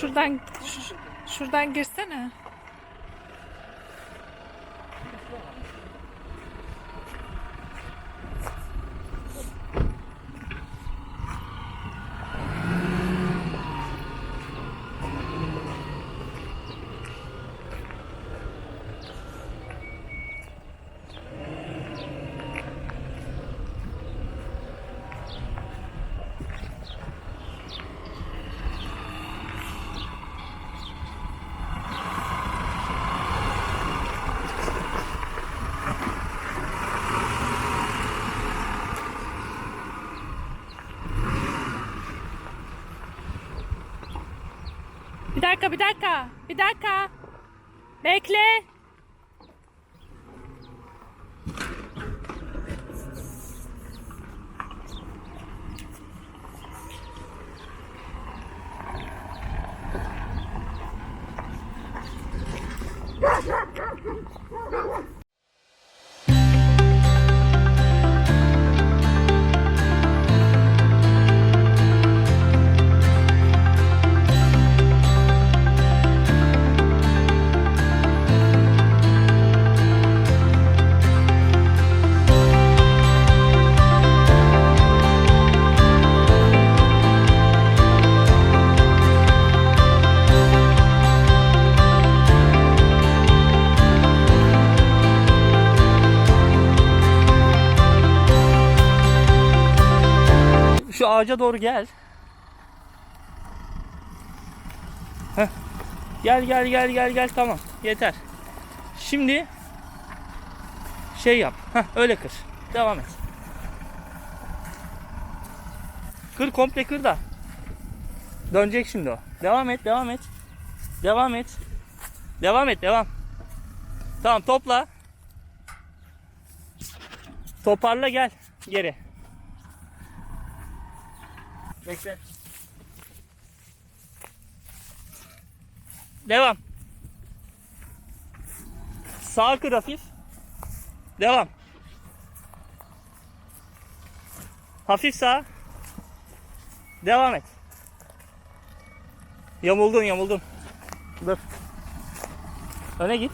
Şuradan şu- şuradan girsene. Dakika, bir dakika. Bir dakika. Bekle. Ağaca doğru gel. Heh. Gel gel gel gel gel tamam. Yeter. Şimdi şey yap. Heh, öyle kır. Devam et. Kır komple kır da. Dönecek şimdi o. Devam et, devam et. Devam et. Devam et, devam. Tamam topla. Toparla gel geri. Bekle. Devam. Sağ kır hafif. Devam. Hafif sağ. Devam et. Yamuldun yamuldun. Dur. Öne git.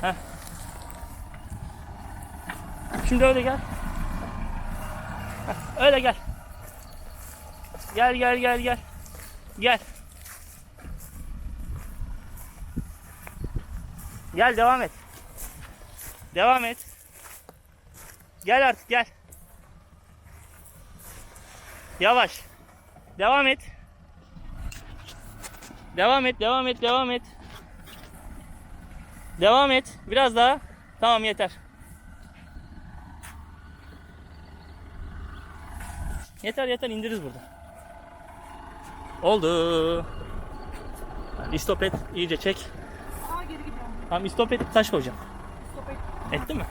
Heh. Şimdi öyle gel. Öyle gel. Gel gel gel gel. Gel. Gel devam et. Devam et. Gel artık gel. Yavaş. Devam et. Devam et, devam et, devam et. Devam et. Biraz daha. Tamam yeter. Yeter yeter indiririz burada. Oldu. İstop et. iyice çek. Aa geri gidiyorum. Tamam istop et taş koyacağım. Stop et. Etti mi?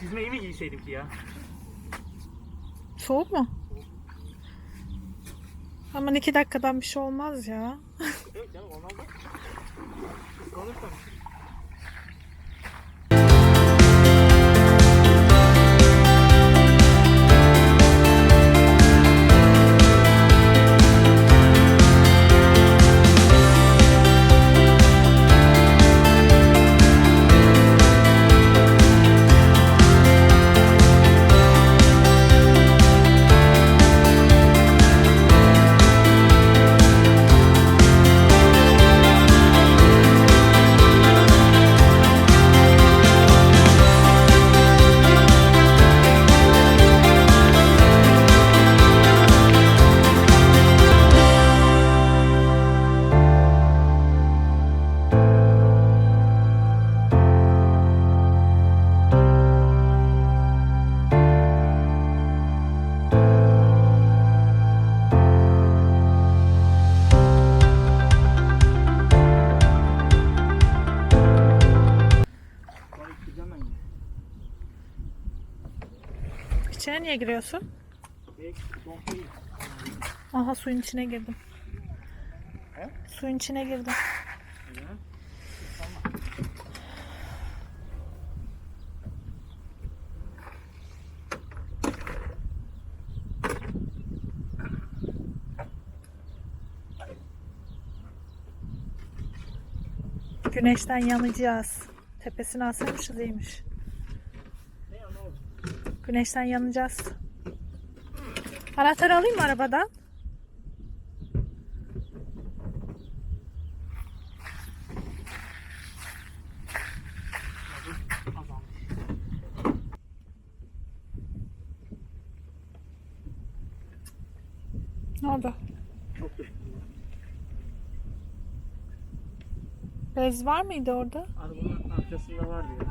Çizmeyi mi giyseydim ki ya? Soğuk mu? Aman iki dakikadan bir şey olmaz ya. Yok canım ondan da. Suyun içine girdim. He? Suyun içine girdim. Güneşten yanacağız. Tepesine asılmışız iyiymiş. Güneşten yanacağız. Anahtarı alayım mı arabadan? Ne oldu? Çok düştü. Bez var mıydı orada? Arabanın arkasında var diyor.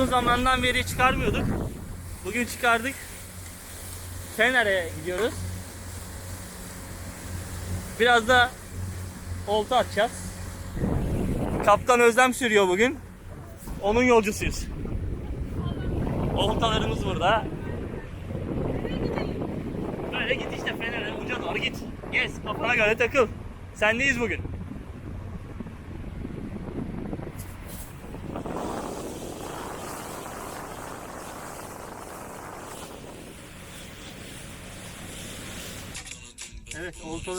Uzun zamandan beri çıkarmıyorduk. Bugün çıkardık. Fener'e gidiyoruz. Biraz da olta atacağız. Kaptan Özlem sürüyor bugün. Onun yolcusuyuz. Oltalarımız burada. Böyle git işte Fener'e uca doğru git. Gez kafana göre takıl. Sendeyiz bugün.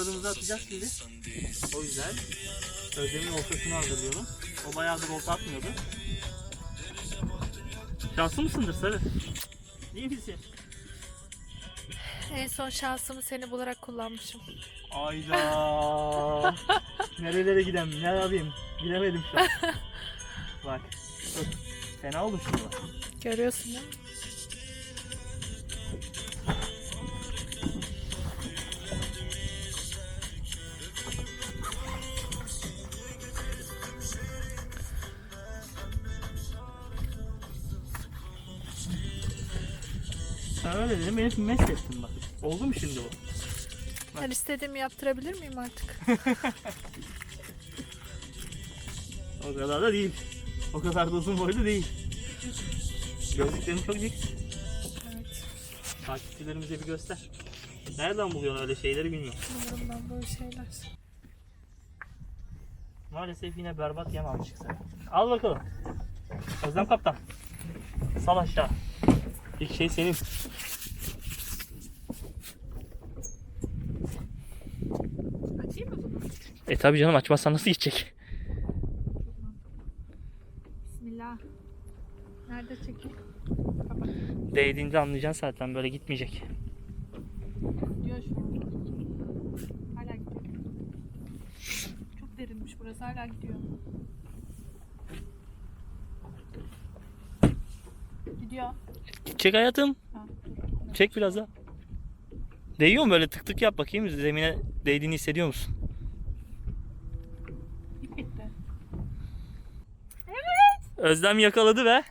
Evet oltalarımızı atacağız şimdi. O yüzden Özlem'in oltasını hazırlıyorum. O bayağıdır olta atmıyordu. Şanslı mısındır Sarı? İyi misin? En son şansımı seni bularak kullanmışım. Ayda. Nerelere gidem? Ne yapayım? Bilemedim şu an. Bak. Dur. Fena oldu şimdi. Görüyorsun değil mi? Dedim beni mest ettin bak. Oldu mu şimdi bu? Ben istediğimi yaptırabilir miyim artık? O kadar da değil. O kadar da uzun boylu değil. Gözlüklerin çok dik. Evet. Takipçilerimize bir göster. Nereden buluyorsun öyle şeyleri bilmiyorum. Umarım ben böyle şeyler. Maalesef yine berbat yem almışık sana. Al bakalım. Özlem kaptan. Sal aşağı. İlk şey senin. Açayım mı bunu? E tabi canım açmazsan nasıl gidecek? Bismillah. Nerede çekeyim? Kapat. Değdiğinde anlayacaksın zaten böyle gitmeyecek. Gidiyor şu an. Hala gidiyor. Çok derinmiş burası hala gidiyor. Gidiyor. Gidecek hayatım. Ha. Çek biraz daha. Değiyor mu böyle tık tık yap bakayım zemine değdiğini hissediyor musun? Özlem yakaladı ve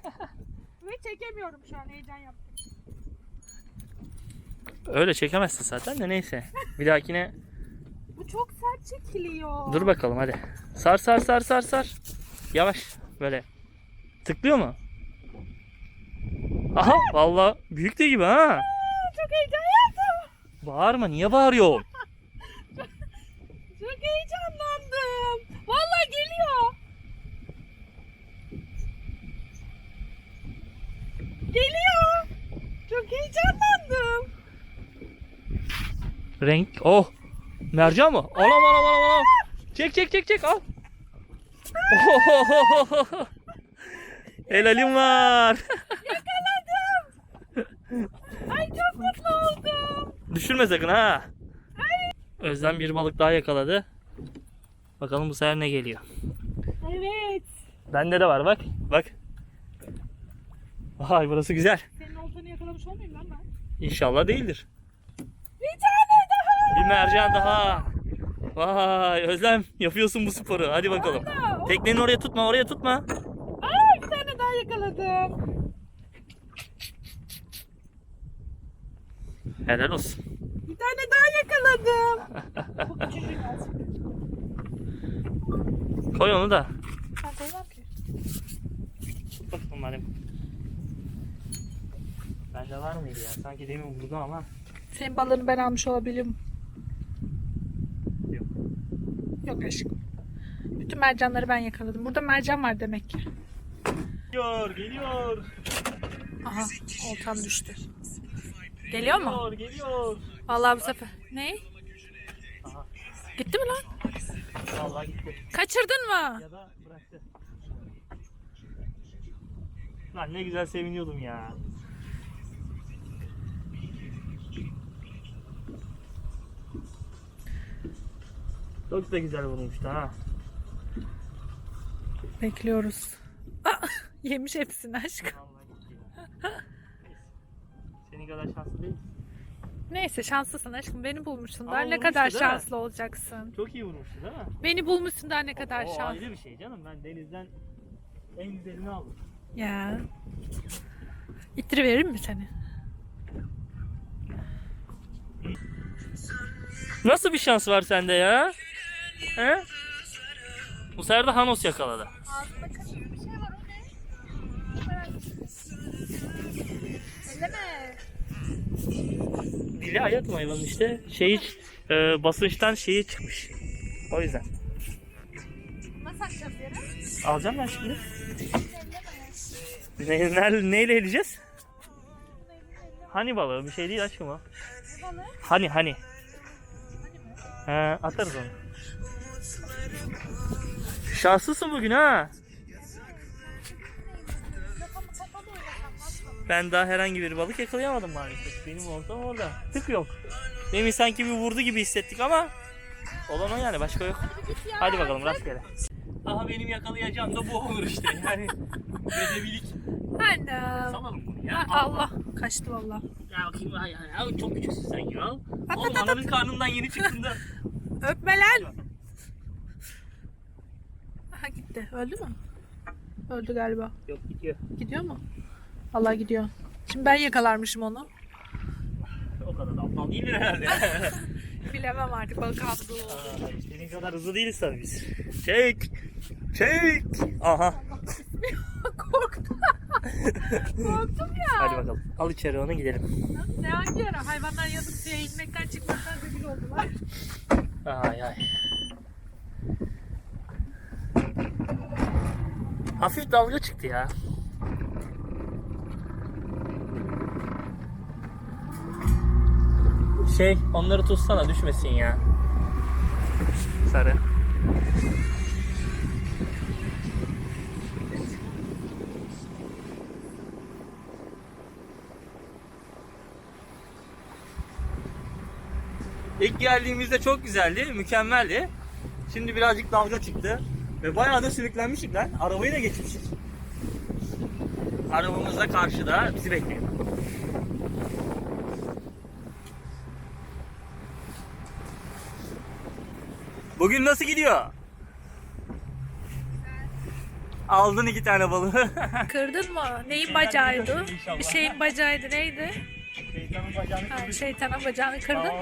Ve çekemiyorum şu an heyecan yaptım. öyle çekemezsin zaten de neyse. Bir dahakine Bu çok sert çekiliyor. dur bakalım hadi. Sar sar sar sar sar. Yavaş böyle. Tıklıyor mu? Aha vallahi büyük de gibi ha. Çok heyecan yaptım. Bağırma niye bağırıyorsun? Renk. Oh. Mercan mı? Anam anam anam anam. Çek çek çek çek al. Ohohoho. Helalim var. Ay çok mutlu oldum. Düşürme sakın ha. Özlem bir balık daha yakaladı. Bakalım bu sefer ne geliyor. Evet. Bende de var bak. Bak. Vay burası güzel. Senin oltanı yakalamış olmayayım lan ben. İnşallah değildir. Bir mercan daha. Vay Özlem yapıyorsun bu sporu. Hadi bakalım. Tekneni oraya tutma oraya tutma. Aa, bir tane daha yakaladım. Helal olsun. Bir tane daha yakaladım. Koy onu da. Ben koymam ki. Tut bakalım bari. Bende var mıydı ya? Sanki demin vurdu ama. Senin balığını ben almış olabilirim. Yok. Yok aşkım. Bütün mercanları ben yakaladım. Burada mercan var demek ki. Geliyor geliyor. Aha oltam düştü. Geliyor mu? Geliyor geliyor. Vallahi bu sefer. Ne? Aha. Gitti mi lan? Vallahi gitti. Kaçırdın mı? Ya da bıraktı. Lan ne güzel seviniyordum ya. Çok da güzel vurmuştu ha. Bekliyoruz. Aa, yemiş hepsini aşkım. Senin kadar şanslı değil. Neyse şanslısın aşkım. Beni bulmuşsun Ama daha ne vurmuştu kadar değil mi? şanslı olacaksın. Çok iyi vurmuştu değil mi? Beni bulmuşsun daha ne kadar o şanslı. ayrı bir şey canım. Ben denizden en güzelini aldım. Ya. İttiri verir mi seni? Nasıl bir şans var sende ya? He? Bu sefer de Hanos yakaladı. Ağzında kaçırır bir şey var o ne? Elleme. Dili hayat mı hayvanın işte? Şey e, basınçtan şeyi çıkmış. O yüzden. Nasıl açacağız yere? Alacağım ben şimdi. Ne, ne, neyle eleyeceğiz? Hani balığı bir şey değil aşkım o. Balığı. Hani hani. He, atarız onu. Şanslısın bugün ha. Ben daha herhangi bir balık yakalayamadım maalesef. Benim ortam orada. Tık yok. Demin sanki bir vurdu gibi hissettik ama olan o yani başka yok. Hadi bakalım rastgele. Aha benim yakalayacağım da bu olur işte. Yani bedevilik. Salalım bunu ya. Ha, Allah. Kaçtı valla. Ya bakayım ay, ay, ay, çok küçüksün sen ya. Oğlum ananın karnından yeni çıktın da. Öpme lan. Gitti. Öldü mü? Öldü galiba. Yok gidiyor. Gidiyor mu? Allah gidiyor. Şimdi ben yakalarmışım onu. O kadar da aptal değildir herhalde. Bilemem artık balık hafızı oldu. Senin kadar hızlı değiliz tabii biz. Çek. Çek. Aha. Korktum. Korktum ya. Hadi bakalım. Al içeri onu gidelim. Ne hangi ara? Hayvanlar yazık suya inmekten çıkmaktan rezil oldular. Ay ay. Hafif dalga çıktı ya. Şey, onları tutsana düşmesin ya. Sarı. İlk geldiğimizde çok güzeldi, mükemmeldi. Şimdi birazcık dalga çıktı. Ve bayağı da sürüklenmiştik lan. Arabayı da geçmişiz. Arabamız da karşıda bizi bekliyor. Bugün nasıl gidiyor? Aldın iki tane balığı. Kırdın mı? Neyin bacağıydı? Bir şeyin bacağıydı neydi? Şeytanın bacağını Ha, kırmış. şeytanın bacağını kırdın mı?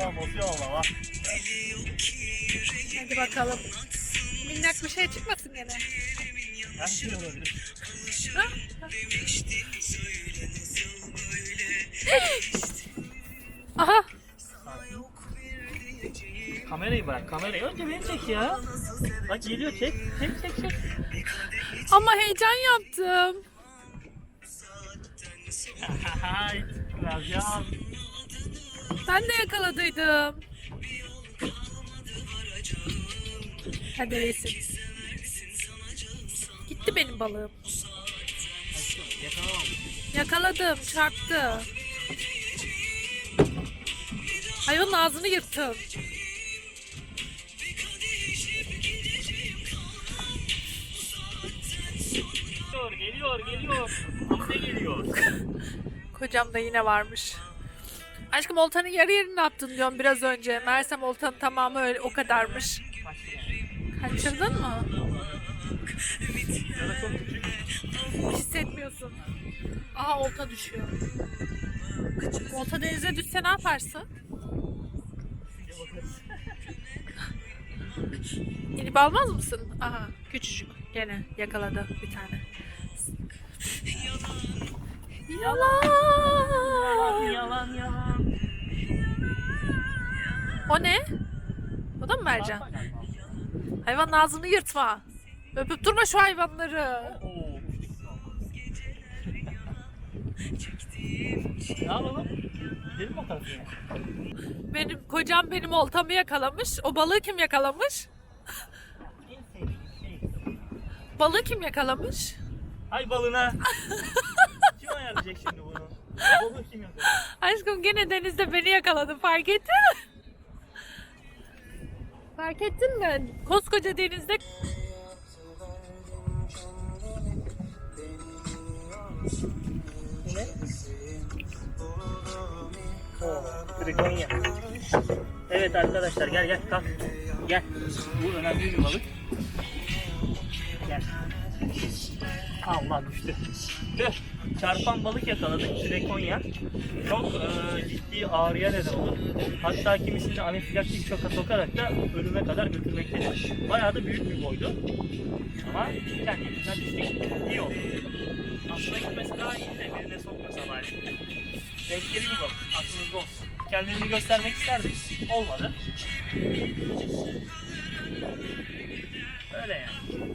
Hadi bakalım. Minnak bir şey çıkmasın gene. Her olabilir. Ha? Aha. Kamerayı bırak, kamerayı. Önce beni çek ya. Bak geliyor, çek. Çek, çek, çek. Ama heyecan yaptım. Ben de yakaladıydım. Hadi reisim. Gitti benim balığım. Yakaladım, çarptı. Hayvanın ağzını yırttım. Geliyor, geliyor, geliyor. Hamle geliyor. Kocam da yine varmış. Aşkım oltanın yarı yerini attın diyorum biraz önce. Meğersem oltanın tamamı öyle o kadarmış. Kaçırdın mı? Hissetmiyorsun. Aha olta düşüyor. Olta denize düşse ne yaparsın? İnip almaz mısın? Aha küçücük. Gene yakaladı bir tane. Yalan, Yalan. yalan, yalan. O ne? O da mı mercan? Hayvanın ağzını yırtma. Öpüp durma şu hayvanları. Ne yapalım? Gidelim yine? Benim kocam benim oltamı yakalamış. O balığı kim yakalamış? Balığı kim yakalamış? Ay balına. kim ayarlayacak şimdi bunu? Balığı kim yapacak? Aşkım gene denizde beni yakaladı fark ettin mi? Fark ettin mi? Koskoca denizde Trikonya. Evet arkadaşlar gel gel kalk. Gel. Bu önemli bir balık. Gel. Allah düştü. Tüh. Çarpan balık yakaladık. Trikonya. Çok e, ciddi ağrıya neden olur. Hatta kimisini anafilaktik şoka sokarak da ölüme kadar götürmektedir. Bayağı da büyük bir boydu. Ama kendimizden düştük. İyi oldu. Aslında gitmesi daha iyi de birine sokmasa bari. Tehlikeli bir balık. Aklınızda olsun. Kendini göstermek isterdik. Olmadı. Öyle yani.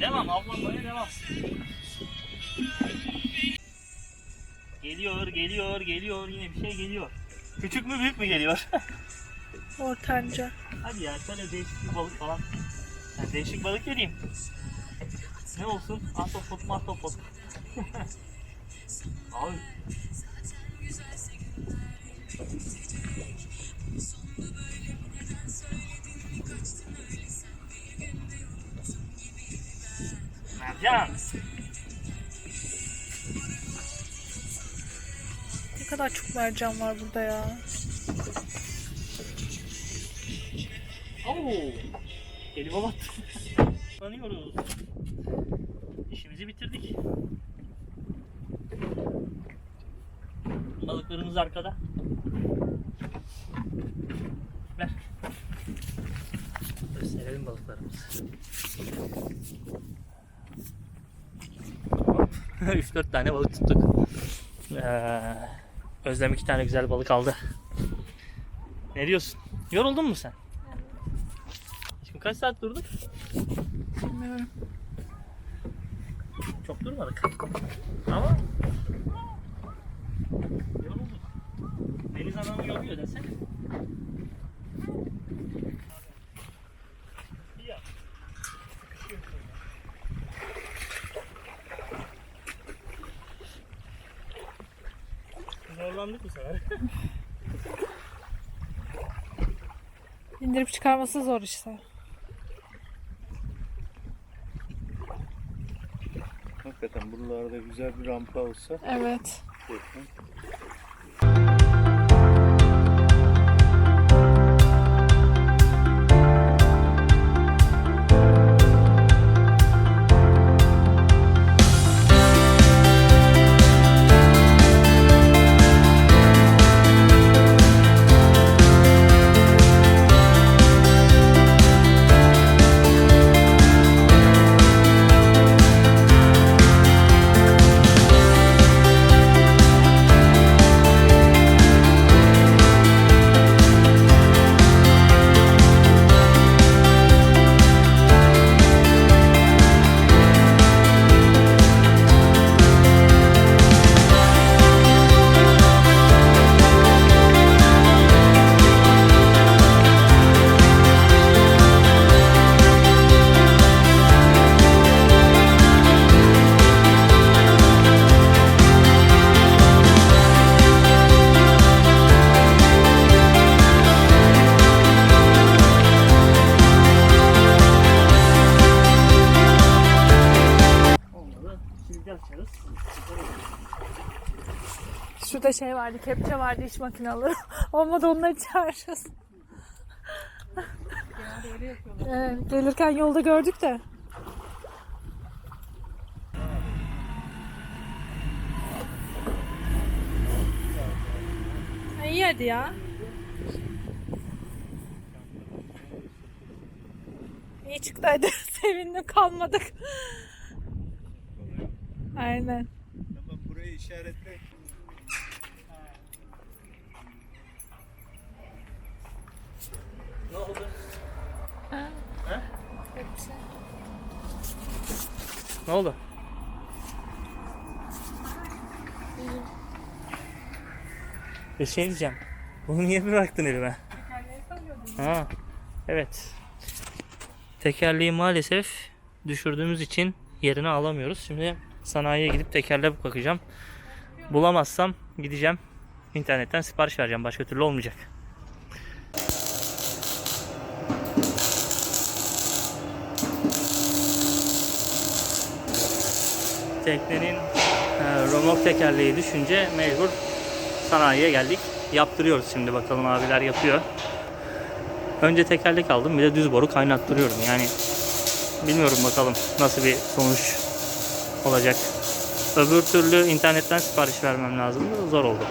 Devam. Avlanmaya devam. Geliyor, geliyor, geliyor. Yine bir şey geliyor. Küçük mü büyük mü geliyor? ortanca. Hadi ya şöyle değişik bir balık falan. Yani değişik balık vereyim. Ne olsun? Ahtapot mahtapot. Abi. Mercan. Kadar çok mercan var burada ya. Oo. Elime battı. Sanıyoruz. İşimizi bitirdik. Balıklarımız arkada. Ver. Gösterelim balıklarımızı. Hop. 3-4 tane balık tuttuk. Ee, Özlem iki tane güzel balık aldı. Ne diyorsun? Yoruldun mu sen? Şimdi kaç saat durduk? Bilmiyorum. Çok durmadık. Ama yorulduk. Deniz adamı yoruyor desene. Ya. Sıkışıyor şöyle. Zorlandık bu sefer. İndirip çıkarması zor işte. Hakikaten buralarda güzel bir rampa olsa Evet. kesin. Kepçe vardı iş makineleri. Olmadı onları çağıracağız. Evet, gelirken yolda gördük de. İyi hadi ya. İyi çıktı hadi. Sevindim kalmadık. Aynen. Tamam burayı işaretle. Ne oldu? Ne oldu? Bir şey diyeceğim. Bunu niye bıraktın elime? Ha, evet. Tekerleği maalesef düşürdüğümüz için yerine alamıyoruz. Şimdi sanayiye gidip tekerlek bakacağım. Bulamazsam gideceğim. internetten sipariş vereceğim. Başka türlü olmayacak. Teknenin e, romork tekerleği düşünce mecbur sanayiye geldik. Yaptırıyoruz şimdi bakalım abiler yapıyor. Önce tekerlek aldım bir de düz boru kaynattırıyorum. Yani bilmiyorum bakalım nasıl bir sonuç olacak. Öbür türlü internetten sipariş vermem lazım. Zor oldu.